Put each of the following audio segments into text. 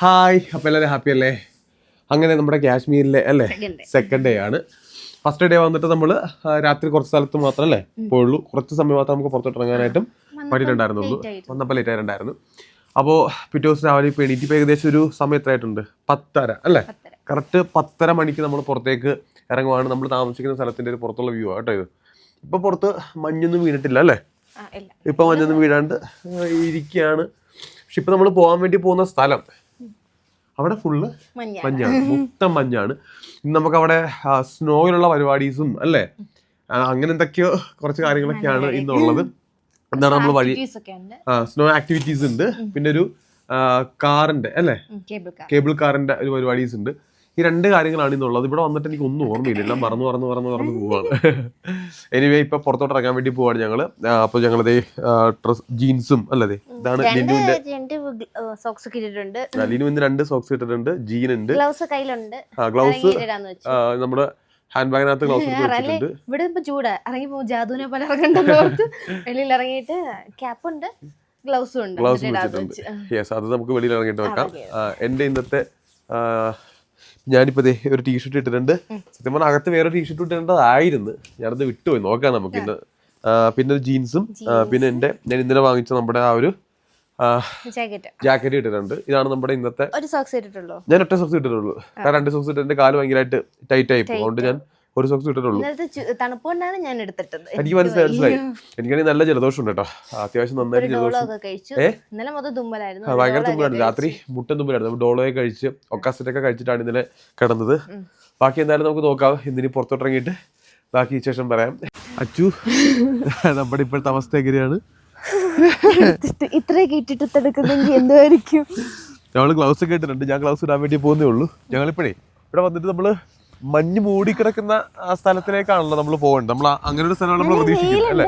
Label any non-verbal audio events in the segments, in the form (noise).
Hi അപ്പോൾ എല്ലാവരും happy അല്ലേ? അങ്ങനെ നമ്മുടെ കാശ്മീരിലെ അല്ലേ? സെക്കൻഡ് ഡേ ആണ്. ഫസ്റ്റ് ഡേ വന്നിട്ട് നമ്മൾ രാത്രി കുറച്ച് സ്ഥലത്ത് മാത്രം അല്ലേ? പോയുള്ളൂ. കുറച്ച് സമയം മാത്രം നമുക്ക് പുറത്തോട്ട് ഇറങ്ങാനായിട്ടും പറ്റിയിട്ടുണ്ടായിരുന്നുള്ളൂ. വന്നപ്പോൾ ലേറ്റ് ആയിട്ടുണ്ടായിരുന്നു. അപ്പോൾ പിറ്റേ ദിവസം രാവിലെ ഇപ്പോൾ എണീറ്റ് ഏകദേശം ഒരു സമയം എത്രയായിട്ടുണ്ട് പത്തര അല്ലേ. കറക്റ്റ് പത്തര മണിക്ക് നമ്മൾ പുറത്തേക്ക് ഇറങ്ങുവാണ്. നമ്മൾ താമസിക്കുന്ന സ്ഥലത്തിന്റെ ഒരു പുറത്തുള്ള വ്യൂ ആട്ടോ ഇത്. ഇപ്പോൾ പുറത്ത് മഞ്ഞൊന്നും വീണിട്ടില്ല അല്ലേ? ഇപ്പൊ മഞ്ഞൊന്നും വീഴാണ്ട് ഇരിക്കുകയാണ്. പക്ഷെ ഇപ്പൊ നമ്മൾ പോകാൻ വേണ്ടി പോകുന്ന സ്ഥലം അവിടെ ഫുള്ള് മഞ്ഞാണ്. മൊത്തം മഞ്ഞാണ്. നമുക്ക് അവിടെ സ്നോയിലുള്ള പരിപാടീസും അല്ലേ? അങ്ങനെ എന്തൊക്കെയോ കുറച്ച് കാര്യങ്ങളൊക്കെയാണ് ഇന്നുള്ളത്. എന്താണ് നമ്മൾ വഴി സ്നോ ആക്ടിവിറ്റീസ് ഉണ്ട്. പിന്നെ ഒരു കാറിന്റെ അല്ലേ? കേബിൾ കാറിന്റെ ഒരു പരിപാടീസ് ഉണ്ട് ഈ രണ്ട് കാര്യങ്ങളാണ് ഇന്നുള്ളത്. ഇവിടെ വന്നിട്ട് എനിക്ക് ഒന്നും ഓർമ്മയില്ല. എല്ലാം മറന്നു മറന്നു മറന്നു മറന്നു പോവാണ്. എനിവേ ഇപ്പൊ പുറത്തോട്ട് ഇറങ്ങാൻ വേണ്ടി പോവാണ് ഞങ്ങൾ. അപ്പൊ ഞങ്ങളത് ഡ്രസ് ജീൻസും അല്ലേ ഇതാണ് ലിനുവിന്റെ സോക്സ് ഇട്ടിട്ടുണ്ട്. ലിനു ഇന്ന് രണ്ട് സോക്സ് ഇട്ടിട്ടുണ്ട് ജീൻ ഉണ്ട് ഗ്ലൗസ് കയ്യിലുണ്ട്. ഗ്ലൗസ് ഇറങ്ങിയിടാന്ന് വെച്ചു. നമ്മുടെ ഹാൻഡ് ബാഗിനകത്ത് ഗ്ലൗസ് വെച്ചിട്ടുണ്ട്. ഇവിടെ ഇപ്പൊ ചൂടാ. ഇറങ്ങി പോകും ജാതുവിനെ പോലെ ഇറങ്ങണ്ടെന്ന് ഓർത്ത് വെളിയിൽ ഇറങ്ങിയിട്ട് ക്യാപ്പ് ഉണ്ട് ഗ്ലൗസും ഉണ്ട്. ഗ്ലൗസ് വെച്ചിട്ടുണ്ട്. യെസ് അത് നമുക്ക് വെളിയിൽ ഇറങ്ങിയിട്ട് വെക്കാം. എന്റെ ഇന്നത്തെ ആ, ഞാനിപ്പോ ഒരു ടീഷർട്ട് ഇട്ടിട്ടുണ്ട്. സത്യം പറഞ്ഞാൽ അകത്ത് വേറെ ടീഷർട്ട് ഇട്ടിട്ടുണ്ടായിരുന്നു ഞാനത് വിട്ടുപോയി. നോക്കാം നമുക്ക് ഇന്ന്. പിന്നെ ഒരു ജീൻസും പിന്നെ എന്റെ ഞാൻ ഇന്നലെ വാങ്ങിച്ച നമ്മുടെ ആ ഒരു ജാക്കറ്റ് ഇട്ടിട്ടുണ്ട്. ഇതാണ് നമ്മുടെ ഇന്നത്തെ ഒരു സോക്സ് ഇട്ടിട്ടുള്ളൂ. ഞാൻ ഒറ്റ സോക്സ് ഇട്ടിട്ടുള്ളൂ. കാരണം രണ്ട് സോക്സ് ഇട്ടിട്ട് എന്റെ കാൽ ഭയങ്കരമായിട്ട് ടൈറ്റ് ആയി പോകും അതുകൊണ്ട് ഞാൻ ഒരു സോക്സ് ഇട്ടിട്ടുള്ളൂ. ഞാൻ എടുത്തിട്ടത്. എനിക്ക് മനസ്സിലായി. മനസ്സിലായി എനിക്കാണെങ്കിൽ നല്ല ജലദോഷം ഉണ്ട് കേട്ടോ. അത്യാവശ്യം നന്നായിട്ട് ജലദോഷം. ഒക്കെ ഭയങ്കര തുമ്പലായിരുന്നു രാത്രി മുട്ടൻ തുമ്പലായിരുന്നു ഡോളോയെ കഴിച്ച് ഒക്കാസിറ്റൊക്കെ കഴിച്ചിട്ടാണ് ഇന്നലെ കിടന്നത്. ബാക്കി എന്തായാലും നമുക്ക് നോക്കാം. ഇന്നിനി പുറത്തോട്ടിറങ്ങിയിട്ട് ബാക്കി വിശേഷം പറയാം. അച്ചു (laughs) നമ്മുടെ ഇപ്പോഴത്തെ അവസ്ഥ എങ്ങനെയാണ്? ഇത്രയൊക്കെ ഇട്ടിട്ടെടുക്കുന്നെങ്കിൽ എന്തായിരിക്കും ഞങ്ങൾ ഗ്ലൗസ് ഒക്കെ ഇട്ടിട്ടുണ്ട്. ഞാൻ ഗ്ലൗസ് ഇടാൻ വേണ്ടി പോകുന്നേ ഉള്ളൂ. ഞങ്ങളിപ്പോഴേ ഇവിടെ വന്നിട്ട് നമ്മൾ മഞ്ഞ് മൂടിക്കിടക്കുന്ന ആ സ്ഥലത്തിലേക്കാണല്ലോ നമ്മൾ പോകേണ്ടത്. നമ്മൾ അങ്ങനെ ഒരു സ്ഥലമാണ് നമ്മൾ പ്രതീക്ഷിക്കുന്നത് അല്ലേ?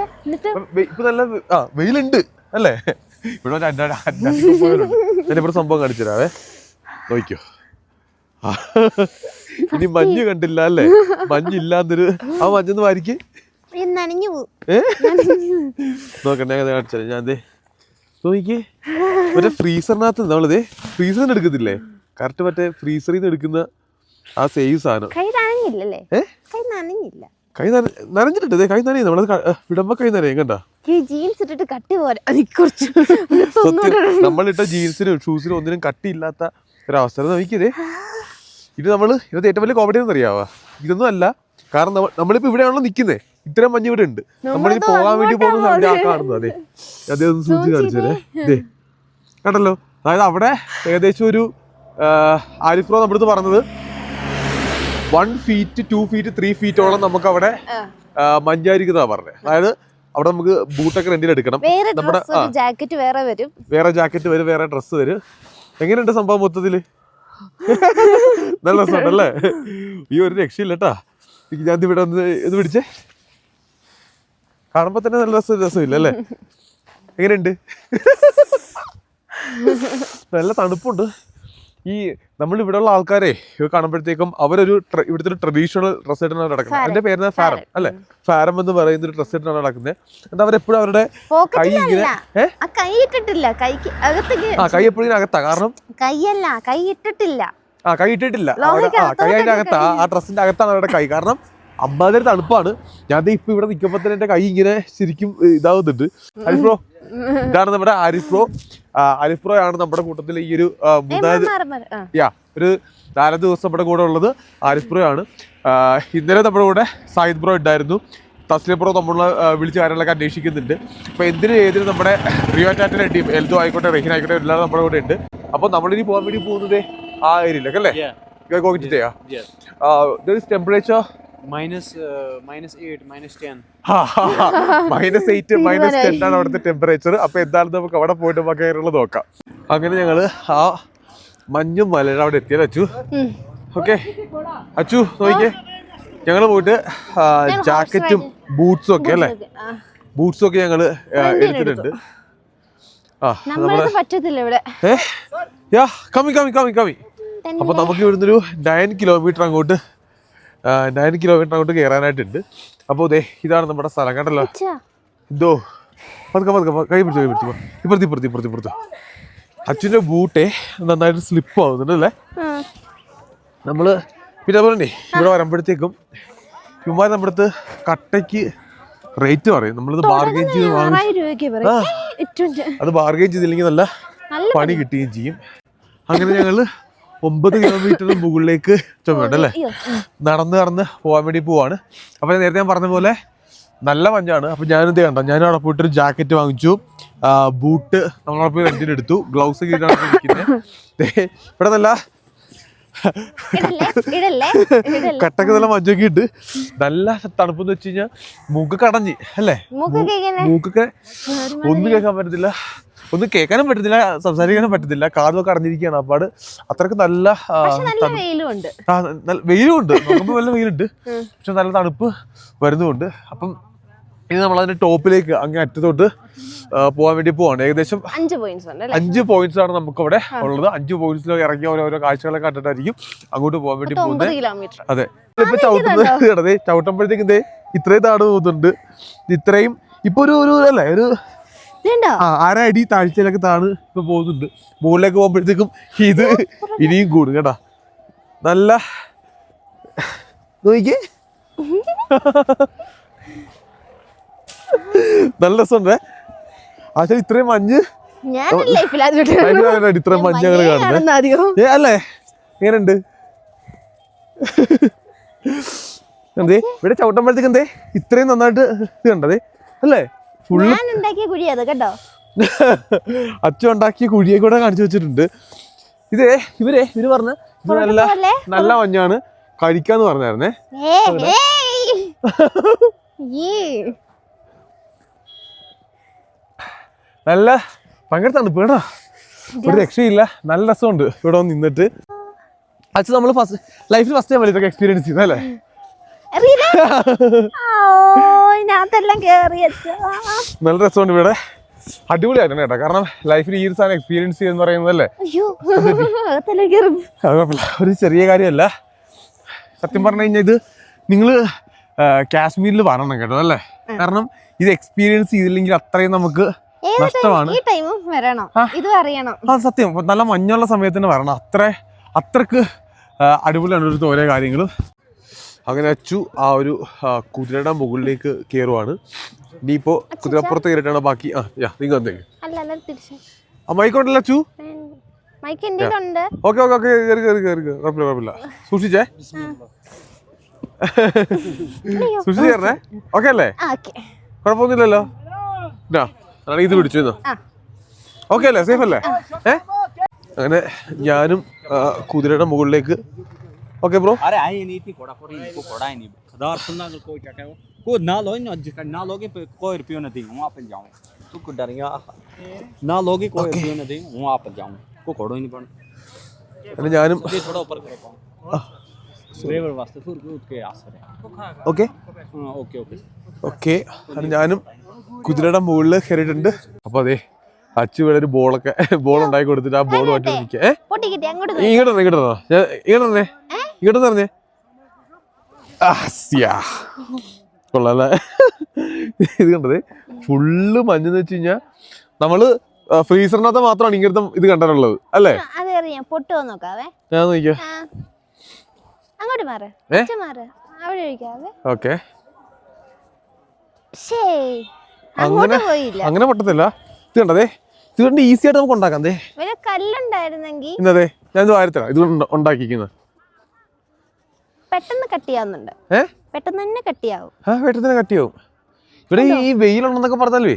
ഇപ്പം നല്ല ആ വെയിലുണ്ട് അല്ലേ? ഇവിടെ ഒരു സംഭവം കാണിച്ചു തരാവേ നോക്കിയോ. ഇനി മഞ്ഞ് കണ്ടില്ല അല്ലേ? മഞ്ഞില്ലാന്നൊരു ആ മഞ്ഞൊന്ന് വാരിക്ക്. നനഞ്ഞു ഏ? ഞാൻ കാണിച്ചു തരാം ഞാൻ നോക്കിക്കേ. മറ്റേ ഫ്രീസറിനകത്ത് നമ്മളിതേ ഫ്രീസറിന് എടുക്കത്തില്ലേ? കറക്റ്റ് മറ്റേ ഫ്രീസറിൽ നിന്ന് എടുക്കുന്ന ആ സെയിം സാധനം. കൈ നനഞ്ഞില്ലല്ലേ? കൈ നനഞ്ഞില്ല. കൈ നന നനഞ്ഞിട്ടുണ്ട് കൈ നനയും നമ്മളത് വിടുമ്പോ കൈ നനയും കണ്ടാ? ഈ ജീൻസ് ഇട്ടിട്ട് കട്ടി പോലെ. കുറച്ച് നമ്മളിട്ട ജീൻസിനും ഷൂസിനും ഒന്നിനും കട്ടിയില്ലാത്ത ഒരവസ്ഥ നോക്കിയതേ ഇത് നമ്മൾ ഇന്നത്തെ ഏറ്റവും വലിയ കോമഡി എന്ന് അറിയാവാ? ഇതൊന്നും അല്ല. കാരണം നമ്മ- നമ്മളിപ്പോ ഇവിടെയാണല്ലോ നിക്കുന്നേ. ഇത്രയും മഞ്ഞ് ഇവിടെ ഉണ്ട്. നമ്മൾ പോകാൻ വേണ്ടി പോകുന്ന കാണുന്നു അതെ. അതേ ഒന്ന് സൂചി കാണിച്ചേ കണ്ടല്ലോ? അതായത് അവിടെ ഏകദേശം ഒരു ആരിഫ്രോ നമ്മുടെ അടുത്ത് പറഞ്ഞത് one feet two feet three ഫീറ്റോളം നമുക്ക് അവിടെ മഞ്ഞായിരിക്കുന്നതാ പറഞ്ഞത് അതായത് അവിടെ നമുക്ക് ബൂട്ടൊക്കെ റെന്റിൽ എടുക്കണം. നമ്മുടെ ജാക്കറ്റ് വേറെ വരും. വേറെ ജാക്കറ്റ് വരും വേറെ ഡ്രസ്സ് വരും. എങ്ങനെയുണ്ട് സംഭവം മൊത്തത്തിൽ? (laughs) നല്ല രസമുണ്ടല്ലേ ഈ ഒരു രക്ഷയില്ല കേട്ടാ ഞാൻ ഇവിടെ ഒന്ന് ഇത് പിടിച്ചേ. കാണുമ്പോ തന്നെ നല്ല രസം രസമില്ല അല്ലേ? (laughs) എങ്ങനെയുണ്ട്? (laughs) നല്ല തണുപ്പുണ്ട്. ഈ നമ്മൾ ഇവിടെ ഉള്ള ആൾക്കാരെ കാണുമ്പോഴത്തേക്കും അവരൊരു ഇവിടുത്തെ ഒരു ട്രഡീഷണൽ ഡ്രസ് ഇട്ടാണ് നടക്കുന്നത്. അതിന്റെ പേര് ഫാരം അല്ലെ? ഫാരം എന്ന് പറയുന്ന ഒരു ഡ്രസ് ഇട്ടാണ് നടക്കുന്നത്. എന്താ അവരെപ്പോഴും അവരുടെ കൈ ഇങ്ങനെ കൈ ഇട്ടിട്ടില്ല. കൈക്ക് അകത്തേക്ക് ആ കൈ എപ്പോഴും അകത്താ. കാരണം കൈയല്ല കൈ ഇട്ടിട്ടില്ല. ആ കൈ ഇട്ടിട്ടില്ല. ആ കൈ അതിന്റെ അകത്താ. ആ ഡ്രസ്സിന്റെ അകത്താണ് അവരുടെ കൈ. കാരണം അമ്മാതിരി തണുപ്പാണ്. ഞാൻ ദേ ഇപ്പൊ ഇവിടെ നിൽക്കുമ്പോ തന്നെ എന്റെ കൈ ഇങ്ങനെ ശരിക്കും ഇതാവുന്നുണ്ട്. അരിഫ്രോ ബ്രോ ഇതാണ് നമ്മുടെ ആരിഫ് ബ്രോ ആ, ബ്രോ ആണ് നമ്മുടെ കൂട്ടത്തിൽ ഈ ഒരു യാ ഒരു നാല് ദിവസം നമ്മുടെ കൂടെ ഉള്ളത് ആരിഫ്രോ ബ്രോ ആണ് ഇന്നലെ നമ്മുടെ കൂടെ സായിദ് ബ്രോ ഉണ്ടായിരുന്നു. തസ്ലിം ബ്രോ നമ്മൾ വിളിച്ച കാര്യങ്ങളൊക്കെ അന്വേഷിക്കുന്നുണ്ട്. അപ്പൊ എന്തിനും ഏതിനും നമ്മുടെ റിയോ ടാറ്റിന്റെ ടീം എൽദോ ആയിക്കോട്ടെ റഹീൻ ആയിക്കോട്ടെ എല്ലാവരും നമ്മുടെ കൂടെ ഉണ്ട്. അപ്പൊ നമ്മളിനി പോകാൻ വേണ്ടി പോകുന്നത് ആ ഏരിയയിലേക്ക് അല്ലേ? കോക്കിറ്റയാ. Temperature Minus, 8, minus 10. Minus eight minus ten ആണ് അവിടുത്തെ ടെമ്പറേച്ചർ അപ്പൊ എന്തായാലും നമുക്ക് അവിടെ പോയിട്ട് നമുക്ക് കയറുള്ള നോക്കാം. അങ്ങനെ ഞങ്ങൾ ആ മഞ്ഞും മലയുടെ അവിടെ എത്തിയത് അച്ചു. ഓക്കെ അച്ചു നോക്കിയേ ഞങ്ങൾ പോയിട്ട് ജാക്കറ്റും ബൂട്ട്സും ഒക്കെ അല്ലേ. ബൂട്ട്സും ഒക്കെ ഞങ്ങൾ ആ, എടുത്തിട്ടുണ്ട്. അപ്പൊ നമുക്ക് ഇവിടുന്ന് ഒരു നയൻ കിലോമീറ്റർ അങ്ങോട്ട് നയൻ കിലോമീറ്റർ അങ്ങോട്ട് കയറാനായിട്ടുണ്ട് അപ്പോൾ ദേ ഇതാണ് നമ്മുടെ സ്ഥലം കണ്ടല്ലോ. ഇതോ എന്തോ പതുക്കെ പതുക്കെ കൈ പിടിച്ചു കൈ പിടിച്ചു. ഇപ്പുറത്ത് ഇപ്പുറത്ത് ഇപ്പുറത്ത് ഇപ്പുറത്ത്. അച്ഛന്റെ ബൂട്ടേ നന്നായിട്ട് സ്ലിപ്പ് ആവുന്നുണ്ട് അല്ലേ? നമ്മൾ നമ്മൾ പിന്നെ അതുപോലെ ഇവിടെ വരുമ്പോഴത്തേക്കും ഇവന്മാർ നമ്മുടെ അടുത്ത് കട്ടയ്ക്ക് റേറ്റ് പറയും. നമ്മളിത് ബാർഗെയിൻ ചെയ്ത് ആ. അത് ബാർഗെയിൻ ചെയ്തില്ലെങ്കിൽ നല്ല നല്ല പണി. കിട്ടുകയും ചെയ്യും. അങ്ങനെ ഞങ്ങൾ ഒമ്പത് കിലോമീറ്റർ മുകളിലേക്ക് ചുമയുണ്ട് അല്ലേ. നടന്ന് നടന്ന് പോകാൻ വേണ്ടി പോവാണ്. അപ്പോൾ നേരത്തെ ഞാൻ പറഞ്ഞ പോലെ നല്ല മഞ്ഞാണ്. അപ്പോൾ ഞാനിത് കണ്ടോ? ഞാൻ അവിടെ പോയിട്ട് ഒരു ജാക്കറ്റ് വാങ്ങിച്ചു. ബൂട്ട് നമ്മളവിടെ പോയി റെന്റിന് എടുത്തു. ഗ്ലൗസ് ഇരിക്കുന്നത് ഇവിടെ നല്ല കട്ടൊക്കെ നല്ല മഞ്ഞൊക്കെ ഇട്ട് നല്ല തണുപ്പെന്ന് വെച്ച് കഴിഞ്ഞാൽ മൂക്ക് കടഞ്ഞ് അല്ലേ? മൂക്കൊക്കെ ഒന്നും കേൾക്കാൻ പറ്റത്തില്ല. ഒന്നും കേൾക്കാനും പറ്റത്തില്ല സംസാരിക്കാനും പറ്റത്തില്ല കാതൊക്കെ അടഞ്ഞിരിക്കുകയാണ്. അപ്പാട് അത്രയ്ക്ക് നല്ല വെയിലും ഉണ്ട് നല്ല നോക്കുമ്പോൾ നല്ല വെയിലുണ്ട്. പക്ഷെ നല്ല തണുപ്പ് വരുന്നുമുണ്ട് അപ്പം ഇനി നമ്മൾ അതിന്റെ ടോപ്പിലേക്ക് അങ്ങ് അറ്റത്തോട്ട് പോകാൻ വേണ്ടി പോവാണ്. ഏകദേശം അഞ്ച് പോയിന്റ്സ് അഞ്ച് പോയിന്റ്സ് ആണ് നമുക്ക് അവിടെ ഉള്ളത്. അഞ്ച് പോയിന്റ്സിൽ ഇറങ്ങി ഓരോരോ കാഴ്ചകളൊക്കെ കണ്ടിട്ടായിരിക്കും അങ്ങോട്ട് പോകാൻ വേണ്ടി പോകുന്നത്. അതെ. ഇപ്പൊ ചവിട്ടുന്നത് കിടന്നേ (laughs) ചവിട്ടുമ്പോഴത്തേക്കും ഇത്രയും താട് പോകുന്നുണ്ട്. ഇത്രയും ഇപ്പൊ ഒരു ഒരു അല്ലേ ഒരു ആ അരടി താഴ്ചയിലൊക്കെ താണ് ഇപ്പൊ പോകുന്നുണ്ട്. മുകളിലേക്ക് പോകുമ്പോഴത്തേക്കും ഇത് ഇനിയും കൂടും കേട്ടാ. നല്ല നോക്കിക്കേ. നല്ല രസമുണ്ടേ. പക്ഷെ ഇത്രയും മഞ്ഞ് ഇത്രയും മഞ്ഞ് ഞങ്ങൾ കാണുന്നത്. ഏ അല്ലേ? എങ്ങനെയുണ്ട്? എന്തേ? ഇവിടെ ചവിട്ടുമ്പോഴത്തേക്ക് എന്തേ? ഇത്രയും നന്നായിട്ട് ഇത് കണ്ടതേ. അല്ലേ? ഞാൻ ഉണ്ടാക്കിയ കേട്ടോ. (laughs) അച്ഛൻ ഉണ്ടാക്കിയ കുഴിയെ കൂടെ കാണിച്ചു വെച്ചിട്ടുണ്ട്. ഇതേ ഇവരെ ഇവർ പറഞ്ഞ നല്ല നല്ല മഞ്ഞാണ്. കഴിക്കാന്ന് പറഞ്ഞായിരുന്നേ. (laughs) നല്ല ഭയങ്കര തണുപ്പ് കേട്ടോ. ഒരു രക്ഷയില്ല. നല്ല രസമുണ്ട് ഇവിടെ വന്ന് നിന്നിട്ട്. അച്ഛൻ നമ്മൾ ഫസ്റ്റ് ലൈഫിൽ ഫസ്റ്റ് ടൈം ഇതൊക്കെ എക്സ്പീരിയൻസ് ചെയ്യുന്നല്ലേ (laughs) ഇതിനകത്തെല്ലാം. നല്ല രസമുണ്ട് ഇവിടെ. അടിപൊളിയായിട്ടാണ് കേട്ടോ. കാരണം ലൈഫിൽ ഈ ഒരു സാധനം എക്സ്പീരിയൻസ് ചെയ്യുന്ന പറയുന്നതല്ലേ? ഒരു ചെറിയ കാര്യമല്ല. സത്യം പറഞ്ഞു കഴിഞ്ഞാൽ ഇത് നിങ്ങൾ കാശ്മീരിൽ വരണം കേട്ടോ അല്ലേ? കാരണം ഇത് എക്സ്പീരിയൻസ് ചെയ്തില്ലെങ്കിൽ അത്രയും നമുക്ക് നഷ്ടമാണ്. ആ. സത്യം. നല്ല മഞ്ഞുള്ള സമയത്തിന് വരണം. അത്ര അത്രയ്ക്ക് അടിപൊളിയാണ് ഒരു ഓരോ കാര്യങ്ങൾ അങ്ങനെ അച്ചു ആ ഒരു കുതിരയുടെ മുകളിലേക്ക് കയറുവാണ് ഇപ്പോ കുതിരപ്പുറത്ത് കയറിയിട്ടാണ് ബാക്കി? ആ യാ നിങ്ങൾ എന്തേക്ക് ആ മൈക്കോണ്ടല്ലോ അച്ചു? മൈക്ക് എന്റെ ഉണ്ട് ഓക്കെ ഓക്കെ ഓക്കെ കയറി കയറി കയറി കയറി. കുഴപ്പമില്ല കുഴപ്പമില്ല. സൂക്ഷിച്ചേ? സൂക്ഷിച്ച് കയറണേ ഓക്കെ അല്ലേ? കുഴപ്പമൊന്നുമില്ലല്ലോ? ഇതാ പിടിച്ചു ഓക്കെ അല്ലേ? സേഫ് അല്ലേ? ഏ? അങ്ങനെ ഞാനും കുതിരയുടെ മുകളിലേക്ക് ഓക്കെ ബ്രോ अरे आई नहीं थी घोड़ा पर इनको घोड़ा ही नहीं खदार सुनना अगर कोई क्या कहो को ना लो ना जिसका ना लोगे पे कोई रुपयो नहीं वहाँ पे जाऊँ तू को डर गया ना लोगे कोई रुपयो नहीं वहाँ पे जाऊँ को घोड़ो ही नहीं पड़ അങ്ങനെ ഞാനും ये थोड़ा ऊपर करो पाऊँ ड्राइवर वास्ते फिर उठ के आसर है ഓക്കെ हाँ ओके ओके ഓക്കെ അങ്ങനെ ഞാനും കുതിരയുടെ മുകളിൽ കയറിയിട്ടുണ്ട് അപ്പൊ അതെ അച്ചു ഇവിടെ ഒരു ബോളൊക്കെ ബോൾ ഉണ്ടാക്കി കൊടുത്തിട്ട് ആ ബോൾ മാറ്റി നിൽക്കുക ഏ പൊട്ടി കിട്ടി അങ്ങോട്ട് നീ ഇങ്ങോട്ട് വന്നേ, ഇങ്ങോട്ട് വന്നോ. ഞാൻ ഇങ്ങോട്ട് തന്നെ ഇങ്ങോട്ട് പറഞ്ഞേ കൊള്ളാല്ലേ ഇത് കണ്ടത് ഫുള്ള് മഞ്ഞെന്ന് വെച്ച് കഴിഞ്ഞാ നമ്മൾ ഫ്രീസറിനകത്ത് മാത്രമാണ് ഇങ്ങനത്തെ ഇത് കണ്ടിട്ടുള്ളത് അല്ലേ? നോക്കാവേ. ഞാൻ നോക്കിയോ അങ്ങോട്ട് മാറ്? മാറ്. അവിടെ ഒഴിക്കാവേ ഓക്കെ. ശേ അങ്ങോട്ട് അങ്ങനെ അങ്ങനെ പൊട്ടത്തില്ല. ഇത് കണ്ടതേ ഇത് കണ്ട് ഈസി ആയിട്ട് നമുക്ക് ഉണ്ടാക്കാം കല്ലുണ്ടായിരുന്നെങ്കിൽ ഞാൻ ഇത് വാരത്തരാം ഇത് ഉണ്ടാക്കിക്കുന്നത് പെട്ടെന്ന് കട്ടിയാവുന്നുണ്ട് പെട്ടെന്ന് തന്നെ കട്ടിയാവും ആ തന്നെ കട്ടിയാവും ഇവിടെ ഈ വെയിലുണ്ടെന്നൊക്കെ പറഞ്ഞാലേ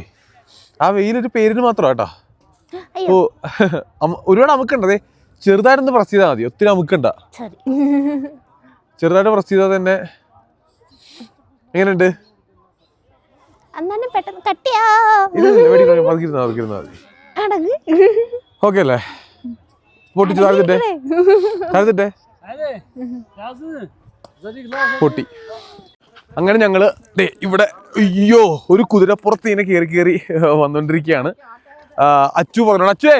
ആ വെയിലൊരു പേരിന് മാത്രം കേട്ടോ. ഓ (laughs) ഒരുപാട് അമുക്കുണ്ടതേ ചെറുതായിട്ടൊന്ന് പ്രസ് ചെയ്താൽ മതി. ഒത്തിരി അമുക്കണ്ട. ചെറുതായിട്ട് പ്രസ് ചെയ്താൽ തന്നെ എങ്ങനെയുണ്ട്? പെട്ടെന്ന് ഓക്കെ അല്ലേ? പൊട്ടിച്ചു താഴ്ത്തിട്ടെ താഴ്ത്തിട്ടെ പൊട്ടി. അങ്ങനെ ഞങ്ങൾ ദേ ഇവിടെ അയ്യോ ഒരു കുതിരപ്പുറത്ത് ഇങ്ങനെ കയറി കയറി വന്നോണ്ടിരിക്കയാണ്. അച്ചു പറഞ്ഞു അച്ചുവേ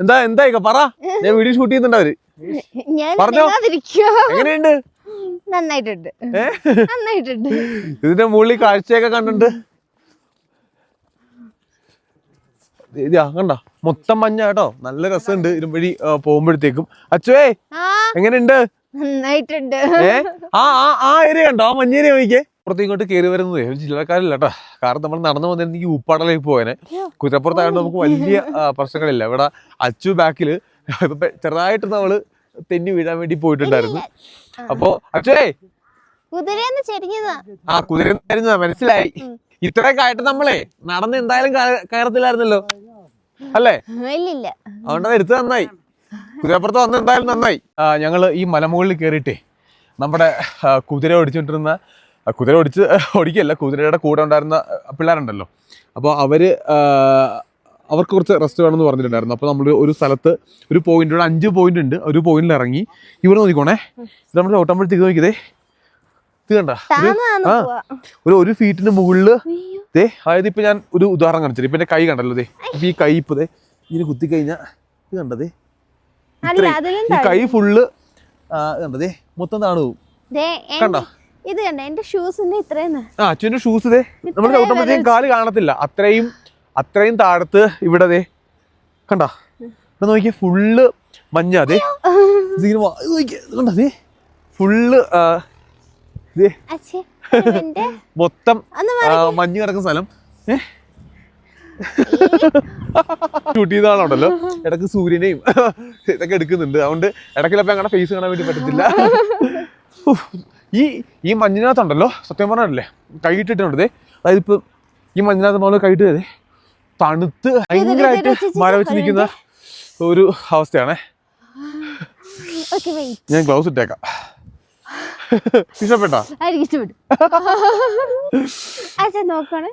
എന്താ എന്താ ഇക്ക പറ. ഞാൻ വീഡിയോ ഷൂട്ട് ചെയ്യുന്നുണ്ട് അവർ. പറഞ്ഞോ. എങ്ങനെയുണ്ട്? നന്നായിട്ടുണ്ട്. നന്നായിട്ടുണ്ട്. ഇതിന്റെ മുകളിൽ കാഴ്ചയൊക്കെ കണ്ടിട്ടുണ്ട്. കണ്ട? മൊത്തം മഞ്ഞ കേട്ടോ. നല്ല രസമുണ്ട്. ഇരുമ്പഴി പോകുമ്പോഴത്തേക്കും. അച്ചുവേ എങ്ങനെയുണ്ട്? നന്നായിട്ടുണ്ട്. ആ ആ ആ ഏരിയ കണ്ടോ? ആ മഞ്ഞേരി നോക്കിയേ പുറത്ത് ഇങ്ങോട്ട് കയറി വരുന്നത് ജില്ലക്കാരില്ല കേട്ടോ കാരണം നമ്മൾ നടന്നു വന്നിരുന്നെങ്കിൽ ഉപ്പാടലേക്ക് പോയനെ കുതിരപ്പുറത്തായതുകൊണ്ട് നമുക്ക് വലിയ പ്രശ്നങ്ങളില്ല. ഇവിടെ അച്ചു ബാക്കിൽ ചെറുതായിട്ട് നമ്മൾ തെന്നി വീഴാൻ വേണ്ടി പോയിട്ടുണ്ടായിരുന്നു. അപ്പോ അച്ചുവേ കുതിരന്ന് ചെരിഞ്ഞതാ. ആ കുതിര മനസ്സിലായി. ഇത്രയൊക്കെ ആയിട്ട് നമ്മളെ. നടന്ന് എന്തായാലും കയ- കയറത്തില്ലായിരുന്നല്ലോ. അല്ലേ? അതുകൊണ്ട് അത് എടുത്ത് നന്നായി. കുതിരപ്പുറത്ത് വന്ന് എന്തായാലും നന്നായി. ഞങ്ങൾ ഈ മലമുകളിൽ കയറിയിട്ടേ നമ്മുടെ കുതിര ഓടിച്ചുകൊണ്ടിരുന്ന കുതിര ഓടിച്ച് ഓടിക്കല്ല കുതിരയുടെ കൂടെ ഉണ്ടായിരുന്ന പിള്ളേരുണ്ടല്ലോ. അപ്പോൾ അവർ അവർക്ക് കുറച്ച് റെസ്റ്റ് വേണമെന്ന് പറഞ്ഞിട്ടുണ്ടായിരുന്നു. അപ്പോൾ നമ്മൾ ഒരു സ്ഥലത്ത് ഒരു പോയിന്റ് ഇവിടെ അഞ്ച് പോയിന്റ് ഉണ്ട്. ഒരു പോയിന്റിൽ ഇറങ്ങി ഇവിടെ നോക്കിക്കോണേ. ഇത് നമ്മൾ ഓട്ടുമ്പോഴത്തേക്ക് നോക്കിയതേ. ഇത് കണ്ട. ആ. ഒരു ഒരു ഫീറ്റിന് മുകളിൽ. ദേ അതായത് ഇപ്പൊ ഞാൻ ഒരു ഉദാഹരണം കാണിച്ചത് ഇപ്പൊ എന്റെ കൈ കണ്ടല്ലോ ദേ. ഇപ്പൊ ഈ കൈ ഇപ്പൊ ദേ ഇങ്ങനെ കുത്തി കഴിഞ്ഞാ ഇത് കണ്ടതേ ഇത്രയും. ഈ കൈ ഫുള്ള് കണ്ടതേ മൊത്തം താണു പോകും കണ്ടോ? ഇത് കണ്ട? എന്റെ ഷൂസിന്റെ ഇത്രയും ആ അച്ഛന്റെ ഷൂസ് നമ്മൾ ചവിട്ടുമ്പോഴത്തേക്കും കാൽ കാണത്തില്ല. അത്രയും അത്രയും താഴത്ത് ഇവിടെ ദേ കണ്ടോ? ഇവിടെ നോക്കിയേ ഫുള്ള് മഞ്ഞ അതെ കണ്ടോ ഫുള്ള് (laughs) മൊത്തം മഞ്ഞ് കിടക്കുന്ന സ്ഥലം. ഏ? ഷൂട്ട് ചെയ്ത ആളുണ്ടല്ലോ ഇടയ്ക്ക് സൂര്യനെയും ഇതൊക്കെ എടുക്കുന്നുണ്ട്. അതുകൊണ്ട് ഇടക്കിലപ്പോ ഞങ്ങളുടെ ഫേസ് കാണാൻ വേണ്ടി പറ്റത്തില്ല. ഈ ഈ മഞ്ഞിനകത്തുണ്ടല്ലോ സത്യം പറഞ്ഞല്ലേ കൈയിട്ടിട്ടുണ്ട് അതായത് ഇപ്പൊ ഈ മഞ്ഞിനകത്ത് നമ്മൾ കൈയിട്ട് തണുത്ത് ഭയങ്കരമായിട്ട് മര വെച്ച് നിൽക്കുന്ന ഒരു അവസ്ഥയാണേ. ഞാൻ ഗ്ലൗസ് ഇട്ടേക്കാം. ഇഷ്ടപ്പെട്ടോ? നോക്കണേ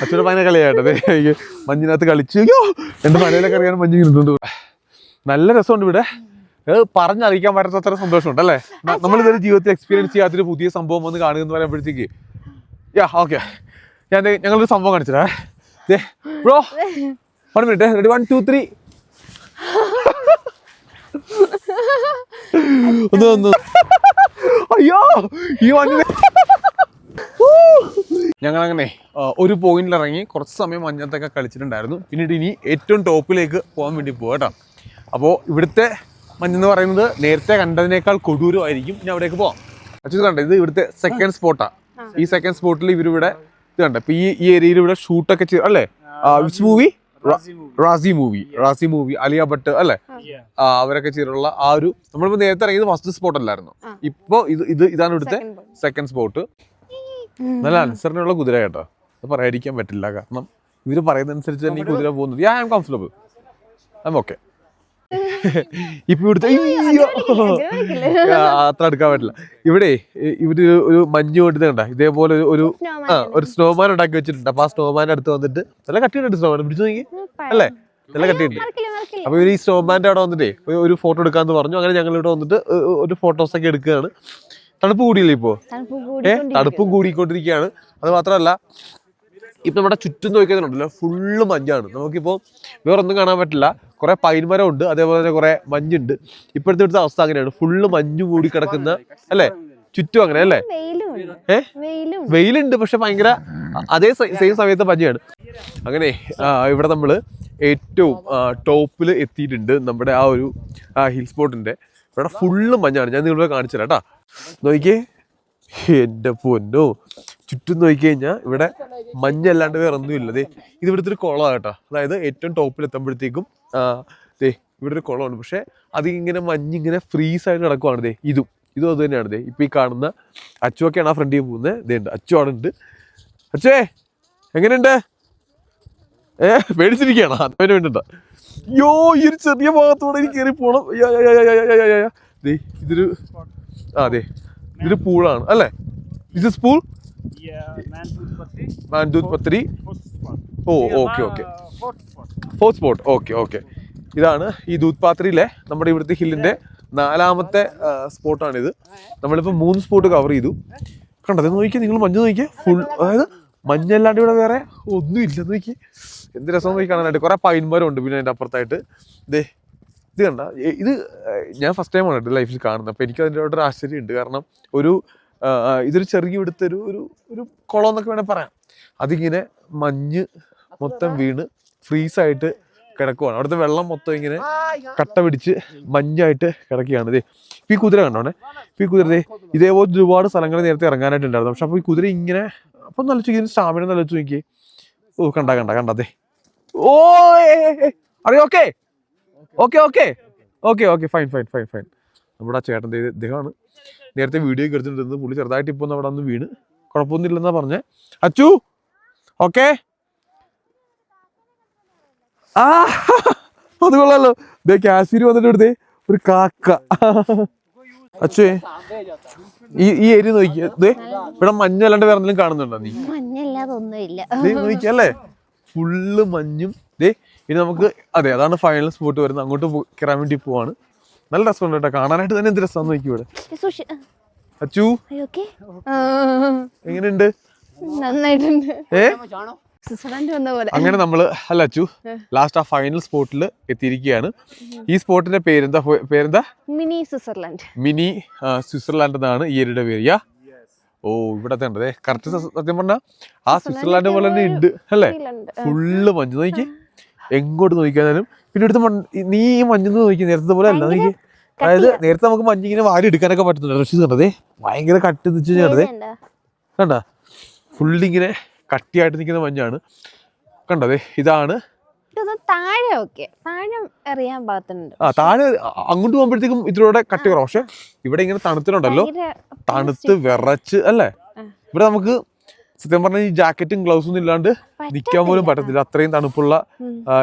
അച്ഛന്റെ ഭയങ്കര കളിയാട്ടത് എനിക്ക് മഞ്ഞിനകത്ത് കളിച്ച്. അയ്യോ എന്റെ മലയിലൊക്കെ അറിയാൻ മഞ്ഞ് ഇരുന്നുണ്ട് നല്ല രസമുണ്ട് ഇവിടെ. പറഞ്ഞറിയിക്കാൻ പറ്റാത്തത്ര സന്തോഷമുണ്ട് അല്ലേ? നമ്മളിതൊരു ജീവിതത്തിൽ എക്സ്പീരിയൻസ് ചെയ്യാത്തൊരു പുതിയ സംഭവം വന്ന് കാണുക എന്ന് പറയുമ്പോഴത്തേക്ക്. Yeah okay. ഞാൻ ഞങ്ങളൊരു സംഭവം കാണിച്ചതാ ദേ bro one minute ready one two three ഒന്ന് ഒന്ന്. അയ്യോ ഈ മഞ്ഞ ഞങ്ങൾ അങ്ങനെ ഒരു പോയിന്റിൽ ഇറങ്ങി കുറച്ച് സമയം മഞ്ഞത്തൊക്കെ കളിച്ചിട്ടുണ്ടായിരുന്നു. പിന്നീട് ഇനി ഏറ്റവും ടോപ്പിലേക്ക് പോകാൻ വേണ്ടി പോകാം കേട്ടോ. അപ്പോൾ ഇവിടുത്തെ മഞ്ഞെന്ന് പറയുന്നത് നേരത്തെ കണ്ടതിനേക്കാൾ കൊടൂരമായിരിക്കും. ഇനി അവിടേക്ക് പോവാം. അച്ഛൻ കണ്ട? ഇത് ഇവിടുത്തെ സെക്കൻഡ് സ്പോട്ടാണ് ഈ സെക്കൻഡ് സ്പോട്ടിൽ ഇവരിവിടെ ഇത് കണ്ട? ഇപ്പൊ ഈ ഈ ഏരിയയിൽ ഇവിടെ ഷൂട്ടൊക്കെ ചെയ്ത് അല്ലേ? Which movie Raazi movie Raazi movie Alia Bhatt അല്ലേ? അവരൊക്കെ ചെയ്തിട്ടുള്ള ആ ഒരു നമ്മളിപ്പോ നേരത്തെ ഇറങ്ങിയത് ഫസ്റ്റ് സ്പോട്ട് അല്ലായിരുന്നു. ഇപ്പൊ ഇത് ഇത് ഇതാണ് ഇവിടുത്തെ സെക്കൻഡ് സ്പോട്ട് നല്ല അൻസറിനുള്ള കുതിര കേട്ടോ. അത് പറയാതിരിക്കാൻ പറ്റില്ല. കാരണം ഇവർ പറയുന്നതനുസരിച്ച് തന്നെ ഈ കുതിര പോകുന്നത്. Yeah I am comfortable I am okay ഇപ്പൊ ഇവിടുത്തെ (laughs) അത്ര എടുക്കാൻ പറ്റില്ല. ഇവിടെ ഇവർ ഒരു മഞ്ഞ് കൊണ്ടിട്ട് കണ്ട? ഇതേപോലെ ഒരു- ഒരു ആ ഒരു സ്നോമാൻ ഉണ്ടാക്കി വെച്ചിട്ടുണ്ട്. അപ്പൊ ആ സ്നോമാൻ അടുത്ത് വന്നിട്ട് നല്ല കട്ടിയുണ്ട് സ്നോമാൻ പിടിച്ചു നോക്കി അല്ലേ? നല്ല കട്ടിയുണ്ട്. അപ്പൊ ഇവർ ഈ സ്നോമാന്റെ അവിടെ വന്നിട്ടേ ഒരു- ഫോട്ടോ എടുക്കാന്ന് പറഞ്ഞു. അങ്ങനെ ഞങ്ങൾ ഇവിടെ വന്നിട്ട് ഒരു ഫോട്ടോസ് ഒക്കെ എടുക്കുകയാണ്. തണുപ്പ് കൂടിയില്ലേ ഇപ്പോ? ഏഹ് തണുപ്പ് കൂടി കൂടിക്കൊണ്ടിരിക്കുകയാണ്. അത് മാത്രമല്ല ഇപ്പൊ നമ്മുടെ ചുറ്റും നോക്കിയതുണ്ടല്ലോ ഫുള്ള് മഞ്ഞാണ്. നമുക്കിപ്പോ വേറെ ഒന്നും കാണാൻ പറ്റില്ല. കുറെ പൈൻമരം ഉണ്ട് അതേപോലെ തന്നെ കുറെ മഞ്ഞുണ്ട്. ഇപ്പോഴത്തെ ഇവിടുത്തെ അവസ്ഥ അങ്ങനെയാണ്. ഫുള്ള് മഞ്ഞ് മൂടി കിടക്കുന്ന അല്ലേ? ചുറ്റും അങ്ങനെ അല്ലേ? ഏഹ്. ഏ. വെയിലുണ്ട് പക്ഷെ ഭയങ്കര അതേ സെയിം സമയത്ത് മഞ്ഞാണ്. അങ്ങനെ ഇവിടെ നമ്മൾ ഏറ്റവും ടോപ്പിൽ എത്തിയിട്ടുണ്ട് നമ്മുടെ ആ ഒരു ഹിൽ സ്പോട്ടിന്റെ. ഇവിടെ ഫുള്ള് മഞ്ഞാണ്. ഞാൻ നിങ്ങളെ കാണിച്ചു തരാം കേട്ടാ നോക്കിയേ. എന്റെ പൊന്നോ. ചുറ്റും നോക്കി കഴിഞ്ഞാൽ ഇവിടെ മഞ്ഞല്ലാണ്ട് വേറെ ഒന്നും ദേ ഇത് ഇവിടുത്തെ ഒരു കുളമാണ് കേട്ടോ. അതായത് ഏറ്റവും ടോപ്പിൽ എത്തുമ്പോഴത്തേക്കും ദേ ഇവിടെ ഒരു കുളമുണ്ട് പക്ഷെ അതിങ്ങനെ മഞ്ഞിങ്ങനെ ഫ്രീസ് ആയിട്ട് കിടക്കുവാണ് ദേ ഇതും. ഇതും അത് തന്നെയാണ്. ദേ ഇപ്പൊ ഈ കാണുന്ന അച്ചുവൊക്കെയാണ് ആ ഫ്രണ്ടിൽ പോകുന്നത് ദേ ഉണ്ട്. അച്ചു അവിടെ ഉണ്ട്. അച്ചേ എങ്ങനെയുണ്ട്? ഏ പേടിച്ചിരിക്കുകയാണ്? അതിന് വേണ്ടിട്ടാ അയ്യോ ഈ ഒരു ചെറിയ ഭാഗത്തൂടെ എനിക്ക് കയറി യ്യ. ദേ ഇതൊരു അതെ. ഇതൊരു പൂളാണ് അല്ലേ? പൂൾ സ്പൂൾ Yeah, man food patti. മാൻഡൂത് പത്തിരി First spot. Oh okay okay. Fort spot okay okay. ഇതാണ് ഈ ദൂത് പാത്രിയിലെ നമ്മുടെ ഇവിടുത്തെ ഹില്ലിന്റെ നാലാമത്തെ സ്പോട്ടാണ് ഇത് നമ്മളിപ്പോ മൂന്ന് സ്പോട്ട് കവർ ചെയ്തു. കണ്ടത് നോക്കി നിങ്ങൾ മഞ്ഞ് നോക്കി ഫുൾ അതായത് മഞ്ഞല്ലാണ്ട് ഇവിടെ വേറെ ഒന്നും ഇല്ല നോക്കി എന്ത് രസം നോക്കി കാണാനായിട്ട്. കുറെ പൈൻമരം ഉണ്ട് പിന്നെ അതിന്റെ അപ്പുറത്തായിട്ട്. ദേ ഇത് കണ്ട ഇത് ഞാൻ ഫസ്റ്റ് ടൈമാണ് എന്റെ ലൈഫിൽ കാണുന്നത്. അപ്പോൾ എനിക്ക് അതിന്റെ ഒരു ആശ്ചര്യമുണ്ട് കാരണം ഒരു ഇതൊരു ചെറിയ ഇവിടുത്തെ ഒരു ഒരു ഒരു കുളം എന്നൊക്കെ വേണേൽ പറയാം. അതിങ്ങനെ മഞ്ഞ് മൊത്തം വീണ് ഫ്രീസായിട്ട് കിടക്കുവാണ്. അവിടുത്തെ വെള്ളം മൊത്തം ഇങ്ങനെ കട്ട പിടിച്ച് മഞ്ഞായിട്ട് കിടക്കുകയാണ്. ഇതേ ഇപ്പം ഈ കുതിര കണ്ടോണേ ഇപ്പം ഈ കുതിര ഇതേപോലെ ഒരുപാട് സ്ഥലങ്ങൾ നേരത്തെ ഇറങ്ങാനായിട്ടുണ്ടായിരുന്നു. പക്ഷെ അപ്പോൾ ഈ കുതിര ഇങ്ങനെ അപ്പം നല്ല ഇതിന് സ്റ്റാമിന നല്ല നോക്കി ഓ കണ്ട കണ്ട കണ്ടതേ ഓ അറിയോ? Okay okay okay okay fine fine fine fine നമ്മുടെ ആ ചേട്ടന്റെ ഇദ്ദേഹമാണ്. നേരത്തെ വീഡിയോ എടുത്തിട്ടുണ്ട്. പുള്ളി ചെറുതായിട്ട് ഇപ്പോൾ അവിടെ ഒന്ന് വീണ്. കുഴപ്പമൊന്നുമില്ലെന്നാ പറഞ്ഞേ. അച്ചു! ഓക്കെ ആ അത് കൊള്ളാലോ. ദേ കാശ്മീർ വന്നിട്ട് എടുത്തേ ഒരു കാക്ക. അച്ഛേ ഈ ഈ ഏരിയ നോക്കിയേ ഇവിടെ മഞ്ഞ അല്ലാണ്ട് വേറെ എന്തെങ്കിലും കാണുന്നുണ്ടോ നീ? മഞ്ഞല്ലാതെ ഒന്നുമില്ല. നോക്കിയല്ലേ ഫുള്ള് മഞ്ഞും. ദേ ഇനി നമുക്ക് അതെ അതാണ് ഫൈനൽ സ്പോട്ട് വരുന്നത്. അങ്ങോട്ട് കയറാൻ വേണ്ടി പോവാണ്. നല്ല രസമുണ്ട് കേട്ടോ. കാണാനായിട്ട് തന്നെ എന്ത് രസം നോക്കി ഇവിടെ. സുഷി അച്ചു? ഓക്കെ എങ്ങനെയുണ്ട്? നന്നായിട്ടുണ്ട്. ഏ? സ്വിറ്റ്സർലൻഡ് വന്ന പോലെ. അങ്ങനെ നമ്മൾ അല്ല അച്ചു ലാസ്റ്റ് ആ ഫൈനൽ സ്പോട്ടിൽ എത്തിയിരിക്കുകയാണ്. ഈ സ്പോട്ടിന്റെ പേരെന്താ? പേരെന്താ? Mini Switzerland. മിനി സ്വിറ്റ്സർലാൻഡ് എന്നാണ് ഈ ഏരിയയുടെ പേര്. യാ? ഓ ഇവിടെ ഉണ്ടതേ കറക്റ്റ് സത്യം പറഞ്ഞാ ആ സ്വിറ്റ്സർലാൻഡ് പോലെ തന്നെ ഉണ്ട് അല്ലേ? ഫുള്ള് മഞ്ഞു. നോക്കി എങ്ങോട്ട് നോക്കിയാലും പിന്നെ എടുത്ത് നീ ഈ മഞ്ഞെന്ന് നോക്കി നേരത്തെ പോലെ അല്ല നോക്കി അതായത് നേരത്തെ നമുക്ക് മഞ്ഞ് ഇങ്ങനെ വാരി എടുക്കാനൊക്കെ പറ്റുന്നുണ്ട്. പക്ഷെ കണ്ടതേ ഭയങ്കര കട്ടി നിച്ച് കണ്ടതേ കണ്ട? ഫുള്ളിങ്ങനെ കട്ടിയായിട്ട് നിൽക്കുന്ന മഞ്ഞാണ്. കണ്ടതേ ഇതാണ്. താഴെ താഴെ എറിയാൻ പാകത്തിനുണ്ട്. ആ താഴെ അങ്ങോട്ട് പോകുമ്പോഴത്തേക്കും ഇതിലൂടെ കട്ടി കുറവ്. പക്ഷെ ഇവിടെ ഇങ്ങനെ തണുത്തിട്ടുണ്ടല്ലോ. തണുത്ത് വിറച്ച് അല്ലേ? ഇവിടെ നമുക്ക് സത്യം പറഞ്ഞാൽ ഈ ജാക്കറ്റും ഗ്ലൗസും ഒന്നും ഇല്ലാണ്ട് നിൽക്കാൻ പോലും പറ്റത്തില്ല. അത്രയും തണുപ്പുള്ള.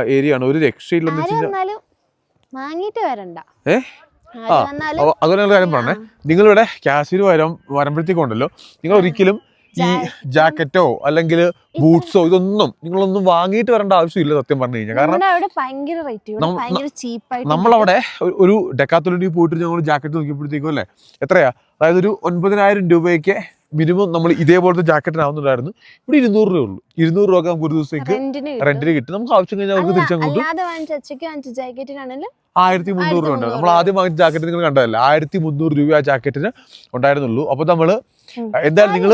ഏരിയ ആണ് ഒരു രക്ഷയില്ലെന്ന് വാങ്ങിയിട്ട് വരണ്ട. ഏ? ആ അതുപോലെ കാര്യം പറഞ്ഞേ. നിങ്ങളിവിടെ കാശ്മീർ വരം വരുമ്പോഴത്തേക്കുണ്ടല്ലോ. നിങ്ങൾ ഒരിക്കലും ഈ ജാക്കറ്റോ അല്ലെങ്കിൽ ബൂട്ട്സോ ഇതൊന്നും നിങ്ങളൊന്നും വാങ്ങിയിട്ട് വരേണ്ട ആവശ്യമില്ല സത്യം പറഞ്ഞു കഴിഞ്ഞാൽ. കാരണം നമ്മളവിടെ ഒരു- ഡെക്കാത്തോണ്ടി പോയിട്ട് ഞങ്ങൾ ജാക്കറ്റ് നോക്കിയപ്പോഴത്തേക്കും അല്ലേ? എത്രയാ? അതായത് ഒരു ഒൻപതിനായിരം രൂപയ്ക്ക് മിനിമം നമ്മൾ ഇതേപോലത്തെ ജാക്കറ്റിനാവുന്നുണ്ടായിരുന്നു ഇവിടെ ഇരുന്നൂറ് രൂപ ഉള്ളൂ. ഇരുന്നൂറ് രൂപ നമുക്ക് ഒരു ദിവസത്തേക്ക് റെന്റിന് കിട്ടും. നമുക്ക് ആവശ്യം കഴിഞ്ഞാൽ നമുക്ക് തിരിച്ചങ്ങോട്ട് ആയിരത്തി മുന്നൂറ് രൂപ ഉണ്ടാവും. നമ്മൾ ആദ്യം വാങ്ങിച്ച ജാക്കറ്റ് നിങ്ങൾ കണ്ടതല്ല? ആയിരത്തി മുന്നൂറ് രൂപ ആ ജാക്കറ്റിന് ഉണ്ടായിരുന്നുള്ളൂ. അപ്പൊ നമ്മൾ എന്തായാലും നിങ്ങൾ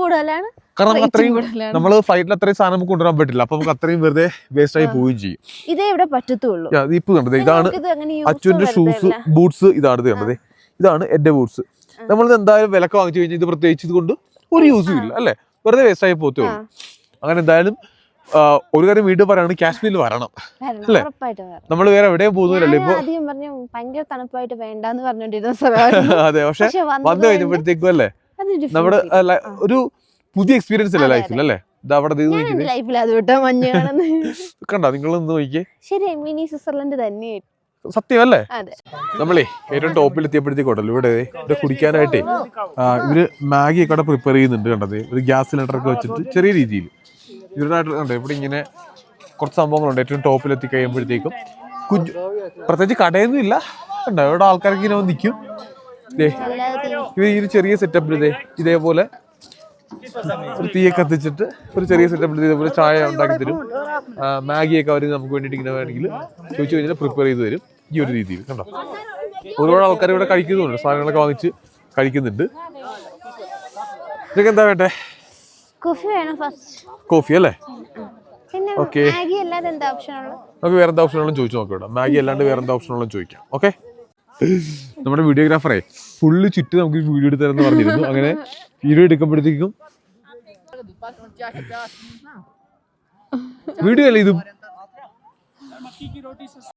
കൂടുതലാണ്. കാരണം അത്രയും നമ്മൾ ഫ്ലൈറ്റിൽ അത്രയും സാധനം നമുക്ക് കൊണ്ടുവരാൻ പറ്റില്ല. അപ്പൊ നമുക്ക് അത്രയും വെറുതെ വേസ്റ്റ് ആയി പോവുകയും ചെയ്യും. ഇതേ ഇവിടെ പറ്റത്തുള്ളൂ. ഇപ്പൊ കണ്ടത് ഇതാണ് അച്ഛന്റെ ഷൂസ്. ബൂട്ട്സ് ഇതാണ് ഇത് കണ്ടത്. ഇതാണ് എന്റെ ബൂട്ട്സ് നമ്മളിത് എന്തായാലും വിലക്ക് വാങ്ങിച്ചു കഴിഞ്ഞാൽ ഇത് പ്രത്യേകിച്ച് ഇതുകൊണ്ട് ഒരു യൂസും ഇല്ല അല്ലേ? വെറുതെ വേസ്റ്റ് ആയി പോത്തേ ഉള്ളൂ. അങ്ങനെ എന്തായാലും ഒരു കാര്യം വീണ്ടും പറയാണ് കാശ്മീരിൽ വരണം അല്ലേ? നമ്മൾ വേറെ എവിടെയും പോകുന്നില്ലല്ലോ ഇപ്പൊ ആദ്യം പറഞ്ഞു ഭയങ്കര തണുപ്പായിട്ട് വേണ്ടാന്ന് പറഞ്ഞോണ്ടിരുന്ന സ്ഥലമായിരുന്നു. (laughs) അതെ പക്ഷെ വന്നു കഴിഞ്ഞപ്പോഴത്തേക്കും അല്ലേ? നമ്മുടെ ഒരു പുതിയ എക്സ്പീരിയൻസ് അല്ലേ ലൈഫിൽ അല്ലേ? (laughs) കണ്ട നിങ്ങളൊന്ന് നോക്കിയേ ശരി മിനി സ്വിറ്റ്സർലൻഡ് തന്നെ സത്യം അല്ലേ അതെ. നമ്മളേ ഏറ്റവും ടോപ്പിൽ എത്തിയപ്പോഴത്തേക്കോട്ടല്ലോ ഇവിടെ ഇവിടെ കുടിക്കാനായിട്ടേ ഇവർ മാഗി ഒക്കെ പ്രിപ്പയർ ചെയ്യുന്നുണ്ട് കണ്ടത്. ഒരു ഗ്യാസ് സിലിണ്ടർ ഒക്കെ വെച്ചിട്ട് ചെറിയ രീതിയിൽ. ഇവരുടെ കണ്ടോ ഇവിടെ ഇങ്ങനെ കുറച്ച് സംഭവങ്ങളുണ്ട്. ഏറ്റവും ടോപ്പിൽ എത്തി കഴിയുമ്പോഴത്തേക്കും കുഞ്ഞു പ്രത്യേകിച്ച് കടയൊന്നും ഇല്ല. കണ്ടോ ഇവിടെ ആൾക്കാർക്ക് ഇങ്ങനെ വന്നിക്കും നിൽക്കും ഇവർ ഈ ഒരു ചെറിയ സെറ്റപ്പിൽ ഇതേ ഇതേപോലെ ഒരു തീയെ കത്തിച്ചിട്ട് ഒരു ചെറിയ സെറ്റപ്പിൽ ഇതേപോലെ ചായ ഉണ്ടാക്കി തരും. മാഗിയൊക്കെ അവർ നമുക്ക് വേണ്ടിയിട്ട് ഇങ്ങനെ വേണമെങ്കിൽ ചോദിച്ചു കഴിഞ്ഞാൽ പ്രിപ്പയർ ചെയ്ത് തരും. ഈ ഒരു രീതിയിൽ കണ്ടോ? ഒരുപാട് ആൾക്കാർ ഇവിടെ കഴിക്കുന്നുണ്ട്. സാധനങ്ങളൊക്കെ വാങ്ങിച്ച് കഴിക്കുന്നുണ്ട്. ഇതൊക്കെ എന്താ വേണ്ടേ? കോഫി വേണം ഫസ്റ്റ് കോഫി അല്ലേ? ഓക്കെ നമുക്ക് വേറെ എന്താ ഓപ്ഷനുകളും ചോദിച്ചു നോക്കാം ഇവിടെ. മാഗി അല്ലാണ്ട് വേറെ എന്താ ഓപ്ഷനുകളും ചോദിക്കാം. ഓക്കെ നമ്മുടെ വീഡിയോഗ്രാഫറെ ഫുള്ള് ചുറ്റി നമുക്ക് വീഡിയോ എടുത്ത് തരാമെന്ന് പറഞ്ഞിരുന്നു. അങ്ങനെ വീഡിയോ എടുക്കുമ്പോഴത്തേക്കും വീഡിയോ അല്ലേ ഇതും?